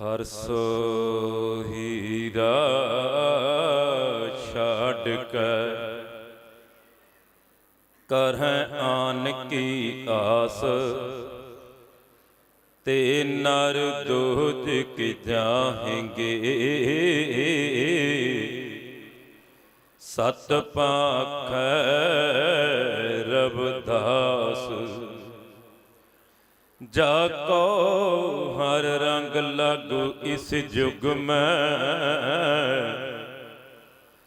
ਹਰ ਹੀਰਾ ਛੱਡ ਕੇ ਕਰਹਿ ਆਨ ਕੀ ਆਸ ਤੇ ਨਰ ਦੋਜ ਕਿ ਜਾਹੇਂਗੇ। ਸਤ ਪਾਖੈ ਰਬਦਾਸ, ਜਾ ਕੋ ਹਰ ਰੰਗ ਲਾਗੂ ਇਸ ਜੁਗ ਮੈਂ।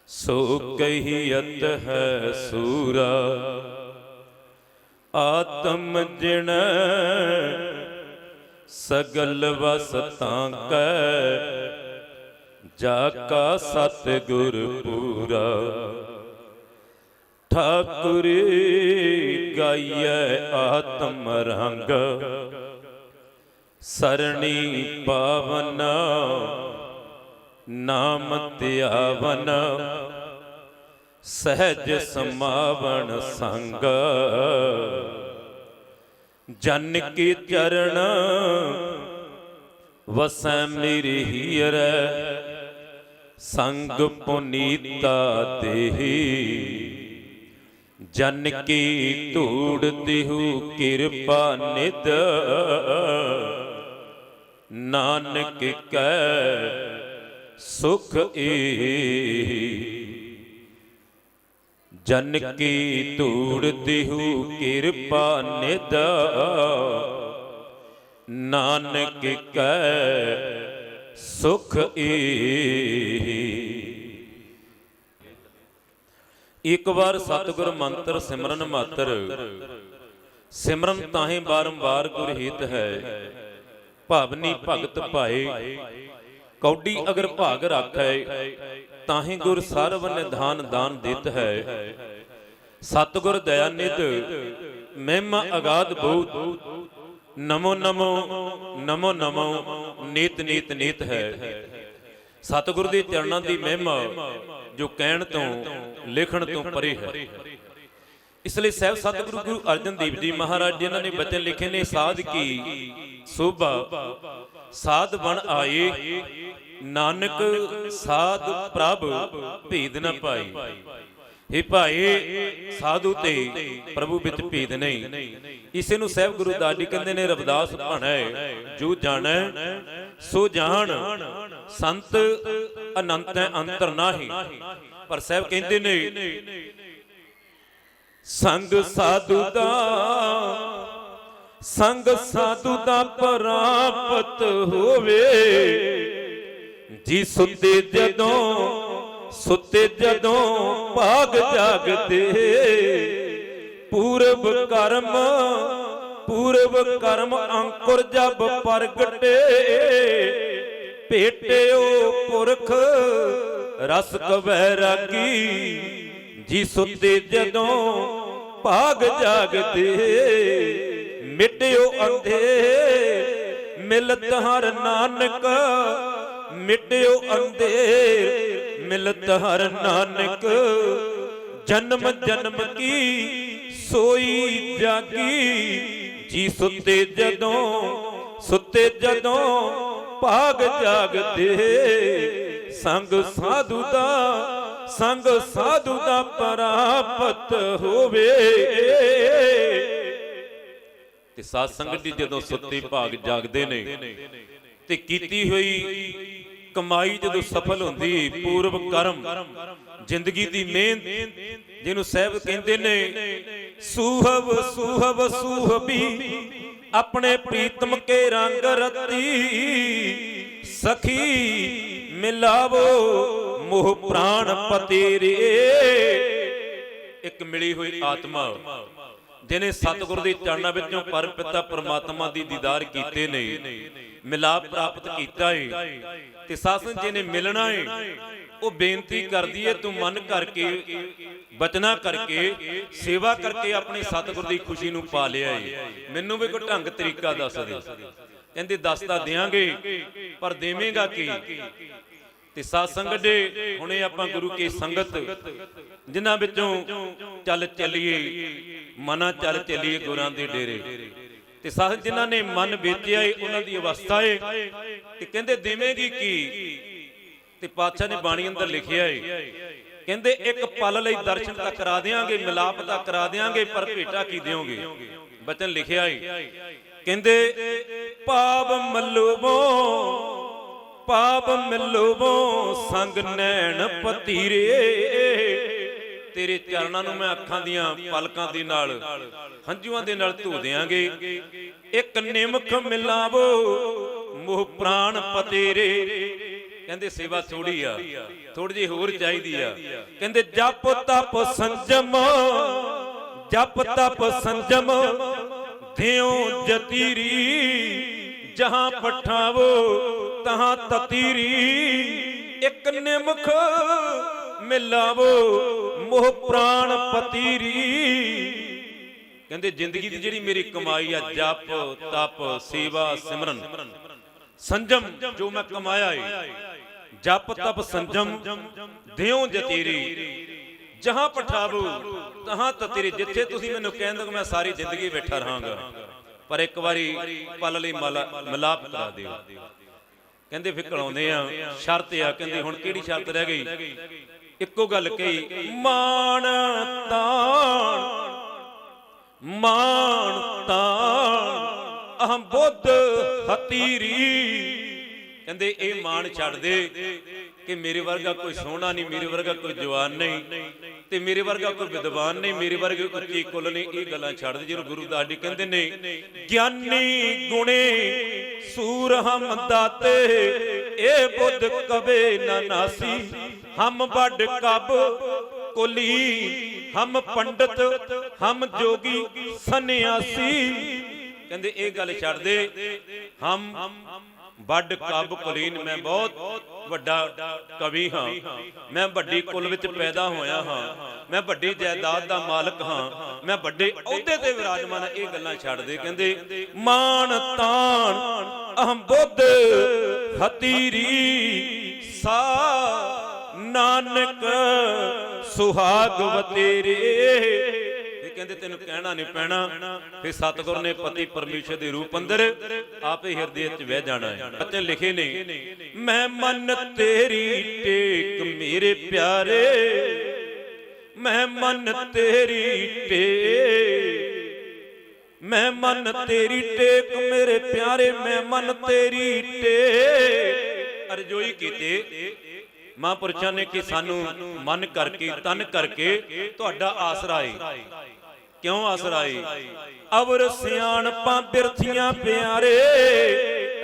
ਸੋ ਕਹੀਅਤ ਹੈ ਸੂਰਾ, ਆਤਮ ਜਿਣ ਸਗਲ ਵਸ ਵਸਤਾਂ ਕੈ, ਜਾ ਕਾ ਸਤ ਗੁਰ ਪੂਰਾ। ਠਾਕੁਰ ਗਾਈਐ ਆਤਮ ਰੰਗ ਸਰਣੀ ਪਾਵਨ, ਨਾਮ ਧਿਆਵਨ, ਸਹਿਜ ਸਮਾਵਣ ਸੰਗ। ਜਨ ਕੀ ਚਰਨ, ਵਸੈ ਮੇਰੀ ਹੀਰੈ, ਸੰਗ ਪੁਨੀਤਾ ਦੇਹੀ। ਜਨ ਕੀ ਧੂੜ ਤਿਹੂ ਕਿਰਪਾ ਨਿਦ ਨਾਨਕ ਕੈ ਸੁਖ ਏ ਜਨ ਕੀ ਧੂੜ ਤਿਹੂ ਕਿਰਪਾ ਨਿਦ ਨਾਨਕ ਕੈ ਸੁਖ ਏ ਇੱਕ ਵਾਰ ਸਤਿਗੁਰ ਮੰਤਰ ਸਿਮਰਨ ਮਾਤਰ। ਸਿਮਰਨ ਤਾਹੇ ਬਾਰੰਬਾਰ ਗੁਰ ਹੈ। ਭਾਵਨੀ ਭਗਤ ਭਾਏ। ਕੌਡੀ ਅਗਰ ਭਾਗ ਰਾਖੈ ਤਾਹੇ ਗੁਰ ਸਰਵ ਨਿਧਾਨ ਦਾਨ ਦਿੱਤ ਹੈ। ਸਤਿਗੁਰ ਦਇਆ ਨਿਧ ਮਹਿਮਾ ਅਗਾਧ ਬਹੁਤ ਨਮੋ ਨਮੋ ਨਮੋ ਨਮੋ ਨੀਤ ਨੀਤ ਨੀਤ ਹੈ। ਸਤਿਗੁਰ ਦੇ ਚਰਨਾਂ ਦੀ ਮਹਿਮਾ ਜੋ ਕਹਿਣ ਤੋਂ ਲਿਖਣ ਤੋਂ ਪਰੇ ਹੈ। ਇਸ ਲਈ ਸਹਿਬ ਸਤਿਗੁਰੂ ਗੁਰੂ ਅਰਜਨ ਦੇਵ ਜੀ ਮਹਾਰਾਜ ਜਿਨ੍ਹਾਂ ਨੇ ਬਚਨ ਲਿਖੇ ਨੇ, ਸਾਧ ਕੀ, ਸੋਭਾ ਸਾਧ ਬਣ ਆਏ, ਨਾਨਕ ਸਾਧ ਪ੍ਰਭ ਭੇਦ ਨ ਪਾਈ ਇਹ ਭਾਈ ਸਾਧੂ ਤੇ ਪ੍ਰਭੂ ਵਿੱਚ ਭੇਦ ਨਹੀਂ। ਇਸੇ ਨੂੰ ਸਹਿਬ ਗੁਰੂ ਦਾਦੀ ਕਹਿੰਦੇ ਨੇ, ਰਵਿਦਾਸ ਭਣੈ ਜੋ ਜਾਣੈ, ਸੋ ਜਾਣ ਸੰਤ ਅਨੰਤ ਅੰਤਰ ਨਾਹੀ। ਪਰ ਸਹਿਬ ਕਹਿੰਦੇ ਨੇ ਸੰਗ ਸਾਧੂ ਦਾ, ਸੰਗ ਸਾਧੂ ਦਾ ਪ੍ਰਾਪਤ ਹੋਵੇ। ਜੀ ਸੁੱਤੇ ਜਦੋਂ ਸੁੱਤੇ ਜਦੋਂ ਭਾਗ ਜਾਗਦੇ, ਪੂਰਬ ਕਰਮ ਪੂਰਬ ਕਰਮ ਅੰਕੁਰ ਜਬ ਪ੍ਰਗਟੇ, ਭੇਟਿਓ ਪੁਰਖ ਰਸ ਕਵੈ ਰਾਗੀ। ਜੀ ਸੁੱਤੇ ਜਦੋਂ ਭਾਗ ਜਾਗਦੇ, ਮਿਟਿਓ ਅੰਧੇ ਮਿਲਤ ਹਰ ਨਾਨਕ, ਮਿਟਿਓ ਅੰਧੇਰ ਮਿਲਤ ਹਰ ਨਾਨਕ, ਜਨਮ ਜਨਮ ਕੀ ਸੋਈ ਜਾਗੀ। ਜੀ ਸੁੱਤੇ ਜਦੋਂ ਸੁੱਤੇ ਜਦੋਂ ਭਾਗ ਜਾਗਦੇ, ਸੰਗ ਸਾਧੂ ਦਾ ਸੰਗ ਸਾਧੂ ਦਾ ਪ੍ਰਾਪਤ ਹੋਵੇ। ਤੇ ਸਾਧ ਸੰਗਤ ਜੀ ਜਦੋਂ ਸੁੱਤੇ ਭਾਗ ਜਾਗਦੇ ਨੇ, ਤੇ ਕੀਤੀ ਹੋਈ ਕਮਾਈ ਜਦੋਂ ਸਫਲ ਹੁੰਦੀ, ਪੂਰਵ ਕਰਮ, ਜ਼ਿੰਦਗੀ ਦੀ ਮਿਹਨਤ, ਜਿਹਨੂੰ ਸਹਿਬ ਕਹਿੰਦੇ ਨੇ ਸੂਹਬ ਸੂਹਬ ਸੂਹਬੀ, ਆਪਣੇ ਪ੍ਰੀਤਮ ਕੇ ਰੰਗ ਰਤੀ, ਸਖੀ ਮਿਲਾਵੋ। ਮੋਹ ਪ੍ਰਾਣ ਪਤੇਰੇ ਇੱਕ ਮਿਲੀ ਹੋਈ ਆਤਮਾ। ਜਿਨੇ ਸਤਿਗੁਰ ਦੇ ਚਰਨਾਂ ਵਿੱਚੋਂ ਪਰਮਪਿਤਾ ਪਰਮਾਤਮਾ ਦੀ ਦੀਦਾਰ ਕੀਤੇ ਨੇ। ਮਿਲਾਪ ਪ੍ਰਾਪਤ ਕੀਤਾ ਏ। ਤੇ ਸਾਸਨ ਜਿਹਨੇ ਮਿਲਣਾ ਏ, ਉਹ ਬੇਨਤੀ ਕਰਦੀ ਏ, ਤੂੰ ਮਨ ਕਰਕੇ, ਬਚਨਾ ਕਰਕੇ, ਸੇਵਾ ਕਰਕੇ ਆਪਣੇ ਸਤਿਗੁਰ ਦੀ ਖੁਸ਼ੀ ਨੂੰ ਪਾ ਲਿਆ ਏ। ਮੈਨੂੰ ਵੀ ਕੋਈ ਢੰਗ ਤਰੀਕਾ ਦੱਸ ਦੇ। ਕਹਿੰਦੇ, ਦੱਸ ਤਾਂ ਦਿਆਂਗੇ, ਪਰ ਦੇਵੇਂਗਾ ਕੀ? ਤੇ ਸਾਧ ਸੰਗਤ ਦੇ ਹੁਣੇ ਆਪਾਂ ਗੁਰੂ ਕੀ ਸੰਗਤ, ਜਿਨ੍ਹਾਂ ਵਿੱਚੋਂ ਚੱਲ ਚੱਲੀਏ, ਮਨਾ ਚੱਲ ਚੱਲੀਏ ਗੁਰਾਂ ਦੇ ਡੇਰੇ। ਤੇ ਸਾਧ ਜਿਨ੍ਹਾਂ ਨੇ ਮਨ ਵੇਚਿਆ ਏ, ਉਹਨਾਂ ਦੀ ਅਵਸਥਾ ਏ, ਤੇ ਕਹਿੰਦੇ ਦੇਵੇਂਗੀ ਕੀ? ਤੇ ਪਾਤਸ਼ਾਹ ਨੇ ਬਾਣੀ ਅੰਦਰ ਲਿਖਿਆ ਏ, ਕਹਿੰਦੇ ਇੱਕ ਪਲ ਲਈ ਦਰਸ਼ਨ ਤਾਂ ਕਰਾ ਦੇਾਂਗੇ ਮਿਲਾਪ ਤਾਂ ਕਰਾ ਦੇਾਂਗੇ ਪਰ ਭੇਟਾ ਕੀ ਦਿਓਗੇ? ਬਚਨ ਲਿਖਿਆ ਏ, ਕਹਿੰਦੇ ਪਾਪ ਮੱਲੂਬੋ ਪਾਪ ਮਿਲਵੋ ਸੰਗ ਨੈਣ ਪਤੀਰੇ। ਤੇਰੇ ਚਰਨਾਂ ਨੂੰ ਮੈਂ ਅੱਖਾਂ ਦੀਆਂ ਪਲਕਾਂ ਦੇ ਨਾਲ, ਹੰਝੂਆਂ ਦੇ ਨਾਲ ਧੋ ਦਿਆਂਗੇ। ਇੱਕ ਨਿਮਖ ਮਿਲਾਵੋ ਮੋਹ ਪ੍ਰਾਣ ਪਤੇਰੇ। ਕਹਿੰਦੇ ਸੇਵਾ ਥੋੜੀ ਆ ਥੋੜੀ ਜਿਹੀ ਹੋਰ ਚਾਹੀਦੀ ਆ। ਕਹਿੰਦੇ ਜਪ ਤਪ ਸੰਜਮ, ਜਪ ਤਪ ਸੰਜਮ ਦਿਓ ਜਤੀਰੀ ਜਹਾਂ ਪਠਾਵੋ। ਤਹਾਂ ਤਤੀਰੀ, ਇੱਕ ਨਿਮਖ ਮਿਲਾਵੋ ਮੋਹ ਪ੍ਰਾਣ ਪਤੀਰੀ। ਕਹਿੰਦੇ, ਜ਼ਿੰਦਗੀ ਦੀ ਜਿਹੜੀ ਮੇਰੀ ਕਮਾਈ ਆ, ਜਪ, ਤਪ, ਸੇਵਾ, ਸਿਮਰਨ, ਸੰਜਮ ਜੋ ਮੈਂ ਕਮਾਇਆ ਏ, ਜਪ, ਤਪ, ਸੰਜਮ, ਦਿਓ ਜਤੀਰੀ ਜਹਾਂ ਪਠਾਵੋ, ਤਹਾਂ ਤਤੀਰੀ। ਜਿੱਥੇ ਤੁਸੀਂ ਮੈਨੂੰ ਕਹਿੰਦੇ ਹੋ ਮੈਂ ਸਾਰੀ ਜ਼ਿੰਦਗੀ ਬੈਠਾ ਰਹਾਂਗਾ, ਪਰ ਇੱਕ ਵਾਰੀ ਪਲ ਲਈ ਮਿਲਾਪ ਕਰਾ ਦਿਓ। ਕਹਿੰਦੇ ਫਿਰ ਕਲਾਉਂਦੇ ਆ ਸ਼ਰਤ ਆ ਕਹਿੰਦੇ ਹੁਣ ਕਿਹੜੀ ਸ਼ਰਤ ਰਹਿ ਗਈ? ਇੱਕੋ ਗੱਲ ਕਹੀ ਮਾਣ ਤਾਣ। ਮਾਣ ਤਾਣ। ਅਹੰ ਬੁੱਧ ਹਤੀਰੀ। ਕਹਿੰਦੇ ਇਹ ਮਾਣ ਛੱਡ ਦੇ ਕਿ ਮੇਰੇ ਵਰਗਾ ਕੋਈ ਸੋਹਣਾ ਨਹੀਂ ਮੇਰੇ ਵਰਗਾ ਕੋਈ ਜਵਾਨ ਨਹੀਂ। ਤੇ ਮੇਰੇ ਵਰਗਾ ਕੋਈ ਵਿਦਵਾਨ ਨਹੀਂ ਮੇਰੇ ਵਰਗੇ ਉੱਚੀ ਕੁੱਲ ਨਹੀਂ ਇਹ ਗੱਲਾਂ ਛੱਡ ਦੇ ਜਿਹਨੂੰ ਗੁਰੂ ਦਾੜੀ ਕਹਿੰਦੇ ਨੇ। ਗਿਆਨੀ ਗੁਣੇ। ਸੂਰ ਹਮ ਦਾਤੇ ਇਹ ਬੁੱਧ ਕਵੇ ਨਾ ਨਾਸੀ। ਹਮ ਵੱਡ ਕਬ ਕੁਲੀ, ਹਮ ਪੰਡਤ, ਹਮ ਜੋਗੀ ਸੰਨਿਆਸੀ। ਕਹਿੰਦੇ, ਇਹ ਗੱਲ ਛੱਡ ਦੇ। ਹਮ ਵੱਡ ਕਬ ਕੁਲੀਨ ਮੈਂ ਬਹੁਤ ਵੱਡਾ ਕਵੀ ਹਾਂ। ਮੈਂ ਵੱਡੀ ਕੁਲ ਵਿੱਚ ਪੈਦਾ ਹੋਇਆ ਹਾਂ। ਮੈਂ ਵੱਡੀ ਜਾਇਦਾਦ ਦਾ ਮਾਲਕ ਹਾਂ। ਮੈਂ ਵੱਡੇ ਅਹੁਦੇ ਤੇ ਵਿਰਾਜਮਾਨ ਹਾਂ। ਇਹ ਗੱਲਾਂ ਛੱਡ ਦੇ। ਕਹਿੰਦੇ ਮਾਨ ਤਾਨ ਅਹੰ ਬੁੱਧ ਹਤੀਰੀ ਸਾ ਨਾਨਕ ਸੁਹਾਗ ਵਤੇਰੇ ਕਹਿੰਦੇ ਤੈਨੂੰ ਕਹਿਣਾ ਨਹੀਂ ਪੈਣਾ। ਫਿਰ ਸਤਿਗੁਰ ਨੇ ਪਤੀ ਪਰਮੇਸ਼ਰ ਦੇ ਰੂਪ ਅੰਦਰ ਆਪੇ ਹਿਰਦੇ ਵਿੱਚ ਵਹਿ ਜਾਣਾ ਹੈ। ਬੱਚੇ ਲਿਖੇ ਨੇ, ਮੈਂ ਮਨ ਤੇਰੀ ਟੇਕ ਮੇਰੇ ਪਿਆਰੇ। ਮੈਂ ਮਨ ਤੇਰੀ ਟੇਕ। ਮੈਂ ਮਨ ਤੇਰੀ ਟੇਕ ਮੇਰੇ ਪਿਆਰੇ। ਮੈਂ ਮਨ ਤੇਰੀ ਟੇਕ। ਅਰਜੋਈ ਕੀਤੇ, ਮਹਾਂਪੁਰਸ਼ਾਂ ਨੇ ਕਿ ਸਾਨੂੰ ਮਨ ਕਰਕੇ, ਤਨ ਕਰਕੇ ਤੁਹਾਡਾ ਆਸਰਾ ਏ। ਕਿਉਂ ਆਸਰਾ ਏ ਅਵਰ ਸਿਆਣਪਾਂ ਬਿਰਥੀਆਂ ਪਿਆਰੇ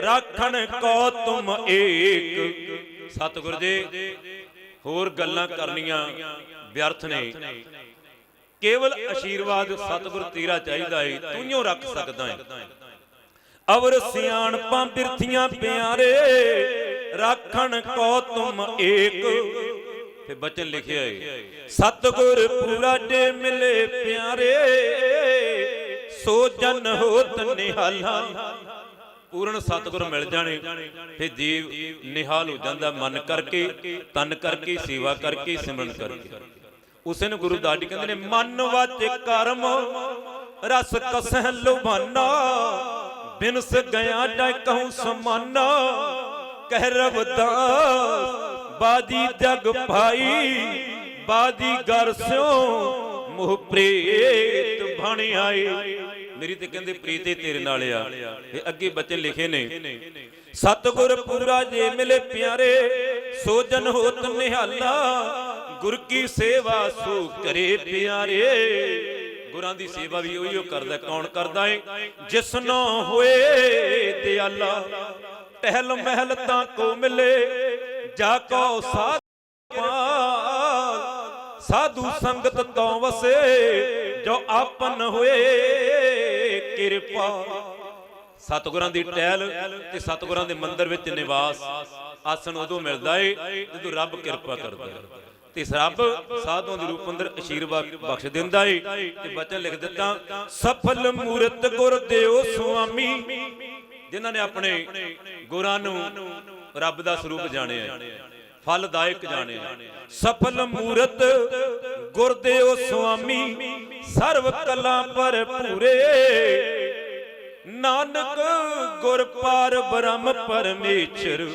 ਰਾਖਣ ਕੋ ਤੁਮ ਏਕ। ਸਤਿਗੁਰ ਜੀ ਹੋਰ ਗੱਲਾਂ ਕਰਨੀਆਂ ਵਿਅਰਥ ਨੇ। ਕੇਵਲ ਅਸ਼ੀਰਵਾਦ ਸਤਿਗੁਰ ਤੇਰਾ ਚਾਹੀਦਾ ਏ ਤੂੰ ਰੱਖ ਸਕਦਾ ਏ। ਅਵਰ ਸਿਆਣਪਾਂ ਬਿਰਥੀਆਂ ਪਿਆਰੇ ਰਾਖਣ ਕੋ ਤੁਮ ਏਕ। ਤੇ ਬਚਨ ਲਿਖਿਆ ਏ। ਸਤਗੁਰ ਪੂਰਾ ਜੇ ਮਿਲੇ ਪਿਆਰੇ ਸੋ ਜਨ ਹੋਤ ਨਿਹਾਲਾ। ਪੂਰਨ ਸਤਗੁਰ ਮਿਲ ਜਾਣੇ ਤੇ ਜੀਵ ਨਿਹਾਲ ਹੋ ਜਾਂਦਾ ਮਨ ਕਰਕੇ ਤਨ ਕਰਕੇ ਸੇਵਾ ਕਰਕੇ ਸਿਮਰਨ ਕਰਕੇ। ਉਸੇ ਨੂੰ ਗੁਰੂ ਦਾੜੀ ਕਹਿੰਦੇ ਨੇ ਮਨ ਵਾਚ ਕਰਮ ਰਸ ਕਸਹਿ ਲੁਭਾਨਾ। ਬਿਨਸ ਗਿਆ ਡੈ ਕਹੂੰ ਸਮਾਨਾ। ਕਹਿ ਰਵਦਾਸ ਬਾਜੀ ਜਗ ਭਾਈ ਬਾਜੀ ਗਰ ਸਿਓ, ਮੋਹ ਪ੍ਰੀਤ ਬਣ ਆਏ। ਮੇਰੀ ਤੇ ਕਹਿੰਦੇ ਪ੍ਰੀਤੇ ਤੇਰੇ ਨਾਲ ਆ। ਇਹ ਅੱਗੇ ਬਚਨ ਲਿਖੇ ਨੇ। ਸਤਗੁਰ ਪੂਰਾ ਜੇ ਮਿਲੇ ਪਿਆਰੇ ਸੋ ਹੋਤ ਨਿਹਾਲਾ, ਗੁਰ ਕੀ ਸੇਵਾ ਸੋ ਕਰੇ ਪਿਆਰੇ। ਗੁਰਾਂ ਦੀ ਸੇਵਾ ਵੀ ਉਹੀ ਉਹ ਕਰਦਾ, ਕੌਣ ਕਰਦਾ ਏ? ਜਿਸ ਨੂੰ ਹੋਏ ਦਿਆਲਾ। ਟਹਿਲ ਮਹਿਲ ਤਾਂ ਕੋ ਮਿਲੇ ਜਾ ਕੋ ਸਾਧ ਸਾਧੂ ਸੰਗਤ ਤੋਂ ਵਸੇ, ਜੋ ਆਪਨ ਹੋਏ ਕਿਰਪਾ। ਸਤਿਗੁਰਾਂ ਦੀ ਟਹਿਲ ਤੇ ਸਤਿਗੁਰਾਂ ਦੇ ਮੰਦਿਰ ਵਿੱਚ ਨਿਵਾਸ, ਆਸਣ ਉਦੋਂ ਮਿਲਦਾ ਏ ਜਦੋਂ ਰੱਬ ਕਿਰਪਾ ਕਰਦਾ ਹੈ ਤੇ ਰੱਬ ਸਾਧੂਆਂ ਦੇ ਰੂਪ ਅੰਦਰ ਅਸ਼ੀਰਵਾਦ ਬਖਸ਼ ਦਿੰਦਾ ਏ ਤੇ ਬਚਨ ਲਿਖ ਦਿੱਤਾ, ਸਫਲ ਮੂਰਤ ਗੁਰ ਦਿਓ ਸੁਆਮੀ ਜਿਨ੍ਹਾਂ ਨੇ ਆਪਣੇ ਗੁਰਾਂ ਨੂੰ ਰੱਬ ਦਾ ਸਰੂਪ ਜਾਣਿਆ ਫਲਦਾਇਕ ਜਾਣਿਆ ਸਫਲ ਮੂਰਤ ਗੁਰ ਦਿਓ ਸੁਆਮੀ ਸਰਵ ਕਲਾ ਪਰ ਪੂਰੇ। ਨਾਨਕ ਗੁਰ ਪਾਰ ਬ੍ਰਹਮ ਪਰਮੇਸ਼ਰ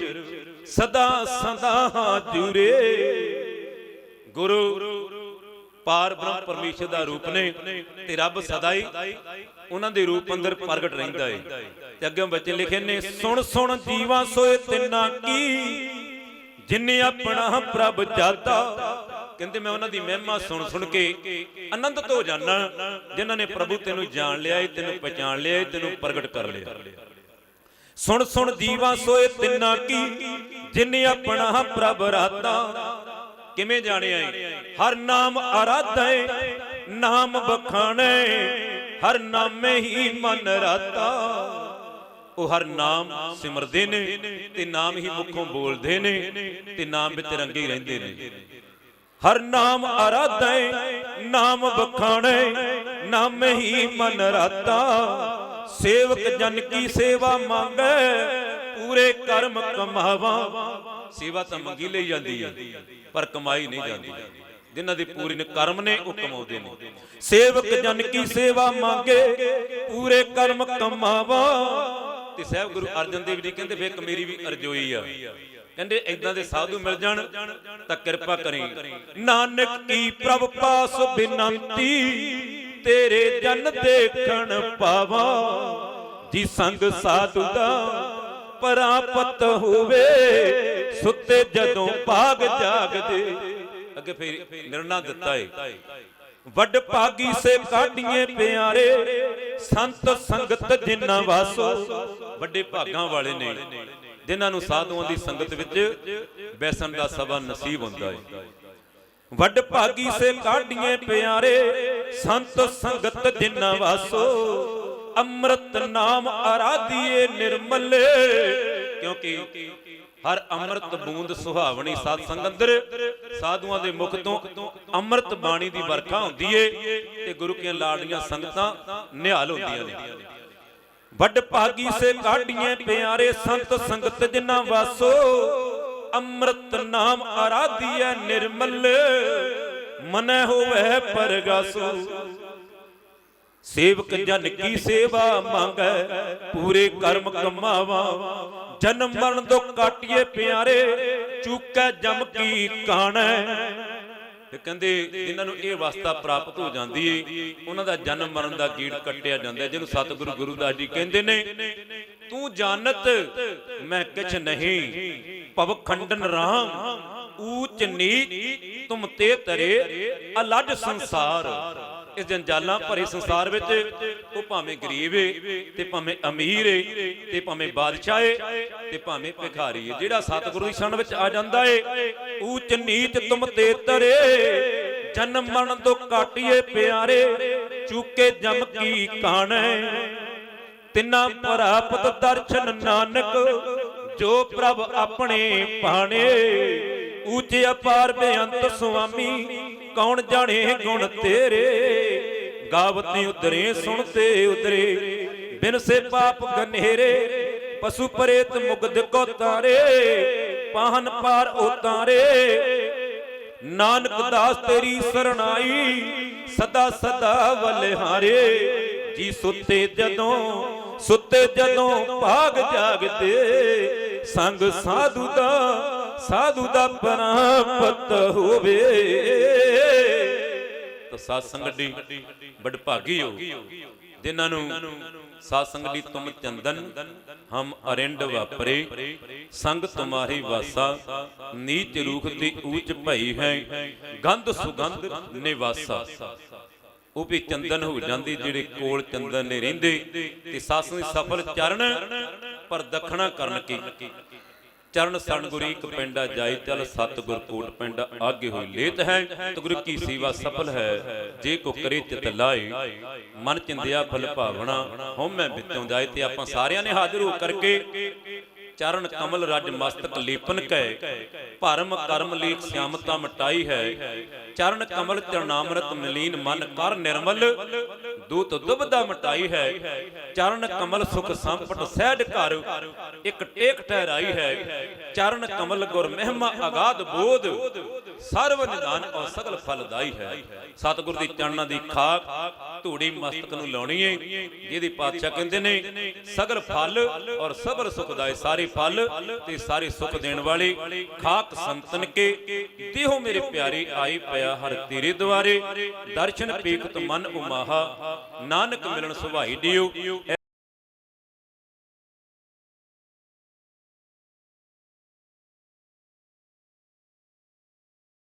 ਸਦਾ ਸਦਾ ਜੁਰੇ ਗੁਰੂ ਪਾਰ ਬ੍ਰਹਮ ਪਰਮੇਸ਼ਰ ਦਾ ਰੂਪ ਨੇ ਤੇ ਰੱਬ ਸਦਾ ਹੀ ਉਹਨਾਂ ਦੇ ਰੂਪ ਅੰਦਰ ਪ੍ਰਗਟ ਰਹਿੰਦਾ ਏ। ਤੇ ਅੱਗੇ ਬੱਚੇ ਲਿਖੇ ਨੇ, ਸੁਣ ਸੁਣ ਜੀਵਾਂ ਸੋਏ ਤਿੰਨਾ ਕੀ, ਜਿਨੇ ਆਪਣਾ ਪ੍ਰਭ ਜਾਤਾ। ਕਹਿੰਦੇ, ਮੈਂ ਉਹਨਾਂ ਦੀ ਮਹਿਮਾ ਸੁਣ ਸੁਣ ਕੇ ਆਨੰਦ ਤੋਂ ਜਾਣਾ ਜਿਨ੍ਹਾਂ ਨੇ ਪ੍ਰਭੂ ਤੈਨੂੰ ਜਾਣ ਲਿਆ ਏ, ਤੈਨੂੰ ਪਛਾਣ ਲਿਆ ਏ, ਤੈਨੂੰ ਪ੍ਰਗਟ ਕਰ ਲਿਆ। ਸੁਣ ਸੁਣ ਜੀਵਾਂ ਸੋਏ ਤਿੰਨਾ ਕੀ, ਜਿਨੇ ਆਪਣਾ ਪ੍ਰਭ ਰਾਤਾ। ਕਿਵੇਂ ਜਾਣਿਆ ਹਰ ਨਾਮ ਆਰਾਧੈ ਨਾਮ ਬਖਾਣੇ ਹਰ ਨਾਮੇ ਹੀ ਮਨ ਰਾਤਾ। ਉਹ ਹਰ ਨਾਮ ਸਿਮਰਦੇ ਨੇ ਤੇ ਨਾਮ ਹੀ ਮੁਖੋਂ ਬੋਲਦੇ ਨੇ ਤੇ ਨਾਮ ਵਿੱਚ ਰੰਗੇ ਰਹਿੰਦੇ ਨੇ। ਹਰ ਨਾਮ ਆਰਾਧੈ ਨਾਮ ਬਖਾਣੇ ਨਾਮ ਹੀ ਮਨ ਰਾਤਾ। ਸੇਵਕ ਜਨ ਕੀ ਸੇਵਾ ਮੰਗੈ, ਪੂਰੇ ਕਰਮ ਕਮਾਵਾ। ਸੇਵਾ ਤਾਂ ਮੰਗੀ ਲਈ ਜਾਂਦੀ ਹੈ ਪਰ ਕਮਾਈ ਨਹੀਂ ਜਾਂਦੀ। ਜਿਨ੍ਹਾਂ ਦੇ ਪੂਰੇ ਨੇ ਕਰਮ ਨੇ ਉਹ ਕਮਾਉਂਦੇ ਨੇ। ਸੇਵਕ ਜਨ ਕੀ ਸੇਵਾ ਮੰਗੇ ਪੂਰੇ ਕਰਮ ਕਮਾਵਾ। ਤੇ ਸਾਹਿਬ ਗੁਰੂ ਅਰਜਨ ਦੇਵ ਜੀ ਕਹਿੰਦੇ ਵੇਖ ਮੇਰੀ ਵੀ ਅਰਜ਼ੋਈ ਆ। ਕਹਿੰਦੇ ਇਦਾਂ ਦੇ ਸਾਧੂ ਮਿਲ ਜਾਣ ਤਾਂ ਕਿਰਪਾ ਕਰੀ। ਨਾਨਕ ਕੀ ਪ੍ਰਭ ਪਾਸ ਬਿਨੰਤੀ ਤੇਰੇ ਜਨ ਦੇਖਣ ਪਾਵਾ। ਜੀ ਸੰਗ ਸਾਧੂ ਦਾ ਪਰਾਪਤ ਹੋਵੇ ਸੁੱਤੇ ਜਦੋਂ ਭਾਗ ਜਾਗਦੇ। ਅੱਗੇ ਫਿਰ ਨਿਰਣਾ ਦਿੱਤਾ ਏ। ਵੱਡ ਭਾਗੀ ਸੇ ਕਾਢੀਏ ਪਿਆਰੇ, ਸੰਤ ਸੰਗਤ ਜਿਨ੍ਹਾਂ ਵਾਸੋ। ਵੱਡੇ ਭਾਗਾਂ ਵਾਲੇ ਨੇ, ਜਿਨ੍ਹਾਂ ਨੂੰ ਸਾਧੂਆਂ ਦੀ ਸੰਗਤ ਵਿੱਚ ਬੈਸਣ ਦਾ ਸਭਾ ਨਸੀਬ ਹੁੰਦਾ ਹੈ ਵੱਡ ਭਾਗੀ ਸੇ ਕਾਢੀਏ ਪਿਆਰੇ, ਸੰਤ ਸੰਗਤ ਜਿਨ੍ਹਾਂ ਵਾਸੋ। ਅੰਮ੍ਰਿਤ ਨਾਮ ਆਰਾਧੀਏ ਨਿਰਮਲੇ, ਕਿਉਂਕਿ ਹਰ ਅੰਮ੍ਰਿਤ ਬੂੰਦ ਸੁਹਾਵਣੀ ਸਾਧ ਸੰਗ ਅੰਦਰ ਸਾਧੂਆਂ ਦੇ ਮੁਖ ਤੋਂ ਅੰਮ੍ਰਿਤ ਬਾਣੀ ਦੀ ਵਰਖਾ ਹੁੰਦੀ ਏ ਤੇ ਗੁਰੂ ਕੀਆਂ ਲਾੜੀਆਂ ਸੰਗਤਾਂ ਨਿਹਾਲ ਹੁੰਦੀਆਂ ਨੇ। ਵੱਡ ਭਾਗੀ ਸੇ ਕਾਢੀਏ ਪਿਆਰੇ ਸੰਤ ਸੰਗਤ ਜਿਨ੍ਹਾਂ ਵਾਸੋ ਅੰਮ੍ਰਿਤ ਨਾਮ ਆਰਾਧੀਐ ਨਿਰਮਲ, ਮਨੈ ਹੋਵੇ ਪਰਗਾਸੋ। ਸੇਵਕ ਜਨ ਕੀ ਸੇਵਾ ਮੰਗੈ? ਪੂਰੇ ਕਰਮ ਕਮਾਵਾ। ਜਨਮ ਮਰਨ ਦੁੱਖ ਕਾਟਿਏ ਪਿਆਰੇ। ਚੂਕੈ ਜਮ ਕੀ ਕਾਣੈ। ਤੇ ਕਹਿੰਦੇ ਜਿਨ੍ਹਾਂ ਨੂੰ ਇਹ ਅਵਸਥਾ ਪ੍ਰਾਪਤ ਹੋ ਜਾਂਦੀ ਏ ਉਹਨਾਂ ਦਾ ਜਨਮ ਮਰਨ ਦਾ ਗੀੜ ਕੱਟਿਆ ਜਾਂਦਾ ਜਿਹਨੂੰ ਸਤਿਗੁਰੂ ਗੁਰੂ ਦਾਸ ਜੀ ਕਹਿੰਦੇ ਨੇ ਤੂੰ ਜਾਣਤ ਮੈਂ ਕਿਛ ਨਹੀਂ ਭਵ ਖੰਡਨ ਰਾਮ ਊਚ ਨੀਚ ਤੁਮ ਤੇ ਤਰੇ ਅਲੱਡ ਸੰਸਾਰ ਇਸ ਜੰਜਾਲਾਂ ਭਰੇ ਸੰਸਾਰ ਵਿੱਚ ਉਹ ਭਾਵੇਂ ਗਰੀਬ ਏ ਤੇ ਭਾਵੇਂ ਅਮੀਰ ਏ ਤੇ ਭਾਵੇਂ ਬਾਦਸ਼ਾਹ ਏ ਤੇ ਭਾਵੇਂ ਭਿਖਾਰੀ ਏ। ਜਿਹੜਾ ਸਤਿਗੁਰੂ ਦੀ ਸ਼ਰਨ ਵਿੱਚ ਆ ਜਾਂਦਾ ਏ, ਊਚ ਨੀਚ ਤੁਮ ਤੇ ਤਰੇ। ਜਨਮ ਮਰਨ ਤੋਂ ਕਾਟਿਏ ਪਿਆਰੇ, ਚੂਕੇ ਜਮ ਕੀ ਕਾਣੈ ਤਿੰਨਾ ਪ੍ਰਾਪਤ ਦਰਸ਼ਨ ਨਾਨਕ, ਜੋ ਪ੍ਰਭ ਆਪਣੇ ਪਾਣੇ ਉੱਚ ਅਪਾਰ ਬੇਅੰਤ ਸੁਆਮੀ ਕੌਣ ਜਾਣੇ ਗੁਣ ਤੇਰੇ? ਗਾਵਤੀ ਉਦਰੇ ਸੁਣਤੇ ਉਦਰੇ ਬਿਨ ਸੇ ਪਾਪ ਗਨੇਰੇ, ਪਸ਼ੂ ਪ੍ਰੇਤ ਮੁਗਦ ਕੋ ਤਾਰੇ। ਪਾਹਨ ਪਾਰ ਉਤਾਰੇ ਨਾਨਕ ਦਾਸ ਤੇਰੀ ਸਰਣਾਈ ਸਦਾ ਸਦਾ ਬਲਿਹਾਰੇ ਜੀ ਸੁੱਤੇ ਜਦੋਂ ਸੁੱਤੇ ਜਦੋਂ ਭਾਗ ਜਾਗਦੇ। ਸੰਗ ਸਾਧੂ ਦਾ ਸਾਧੂ ਦਾ ਪ੍ਰਾਪਤ ਹੋਵੇ। ਤਾਂ ਸਾਧ ਸੰਗੜੀ ਬੜ ਭਾਗੀ ਹੋ। ਜਿਨ੍ਹਾਂ ਨੂੰ ਸਾਧ ਸੰਗੜੀ ਤੁਮ ਚੰਦਨ, ਹਮ ਅਰਿੰਡ ਵਾਪਰੇ। ਸੰਗ ਤੁਮਾਰੀ ਵਾਸਾ, ਨੀਚ ਰੂਖ ਦੀ ਊਚ ਭਈ ਹੈ। ਗੰਧ ਸੁਗੰਧ ਨਿਵਾਸਾ। ਉਹ ਵੀ ਚੰਦਨ ਹੋ ਜਾਂਦੀ ਜਿਹੜੇ ਕੋਲ ਚੰਦਨ ਨੇ ਰਹਿੰਦੇ। ਤੇ ਸਾਸ ਦੀ ਸਫਲ ਚਰਨ ਪਰ ਦਖਣਾ ਕਰਨ ਕੀ? ਚਰਨ ਸਣ ਇੱਕ ਪਿੰਡਾ ਜਾਈ ਚਲ ਸਤਗੁਰ ਕੋਟ ਪਿੰਡ ਆਗੇ ਹੋਈ ਲੇਤ ਹੈ ਤਗੁਰ ਕੀ ਸੇਵਾ ਸਫਲ ਹੈ, ਜੇ ਕੋ ਕਰੇ ਚਿਤ ਲਾਏ, ਮਨ ਚਿੰਦਿਆ ਫਲ ਭਾਵਨਾ ਹਉਮੈ ਵਿੱਚੋਂ ਜਾਏ ਤੇ ਆਪਾਂ ਸਾਰਿਆਂ ਨੇ ਹਾਜ਼ਰ ਹੋ ਕਰਕੇ ਚਰਨ ਕਮਲ ਰੱਜ ਮਸਤਕ ਲੇਪਨ ਕੈ ਭਰਮ ਕਰਮ ਲਈ ਸਿਆਮਤਾ ਮਟਾਈ ਹੈ। ਚਰਨ ਕਮਲ ਚਰਨਾਮ੍ਰਿਤ ਮਲੀਨ ਮਨ ਕਰ ਨਿਰਮਲ, ਦੂਤ ਦੁਬਦਾ ਮਟਾਈ ਹੈ। ਚਰਨ ਕਮਲ ਸੁਖ ਸੰਪਟ ਸਹਿਜ ਘਰ, ਇੱਕ ਟੇਕ ਠਹਿਰਾਈ ਹੈ। ਚਰਨ ਕਮਲ ਗੁਰ ਮਹਿਮਾ ਅਗਾਧ ਬੋਧ, ਸਰਵ ਨਿਦਾਨ ਔਰ ਸਗਲ ਫਲਦਾਈ ਹੈ। ਸਤਿਗੁਰ ਦੀ ਚਰਨਾਂ ਦੀ ਖਾਕ, ਧੂੜੀ ਮਸਤਕ ਨੂੰ ਲਾਉਣੀ ਏ, ਜਿਹਦੀ ਪਾਤਸ਼ਾਹ ਕਹਿੰਦੇ ਨੇ, ਸਗਲ ਫਲ ਔਰ ਸਬਰ ਸੁਖਦਾਇ ਸਾਰੇ ਫਲ, ਤੇ ਸਾਰੇ ਸੁਖ ਦੇਣ ਵਾਲੀ ਖਾਕ ਸੰਤਨ ਕੇ, ਦੇਹੋ ਮੇਰੇ ਪਿਆਰੇ ਆਈ ਪਿਆ ਹਰ ਤੇਰੇ ਦੁਆਰੇ। ਦਰਸ਼ਨ ਪੀਖਤ ਮਨ ਉਮਾਹਾ, ਨਾਨਕ ਮਿਲਣ ਸੁਭਾਈ ਦਿਓ।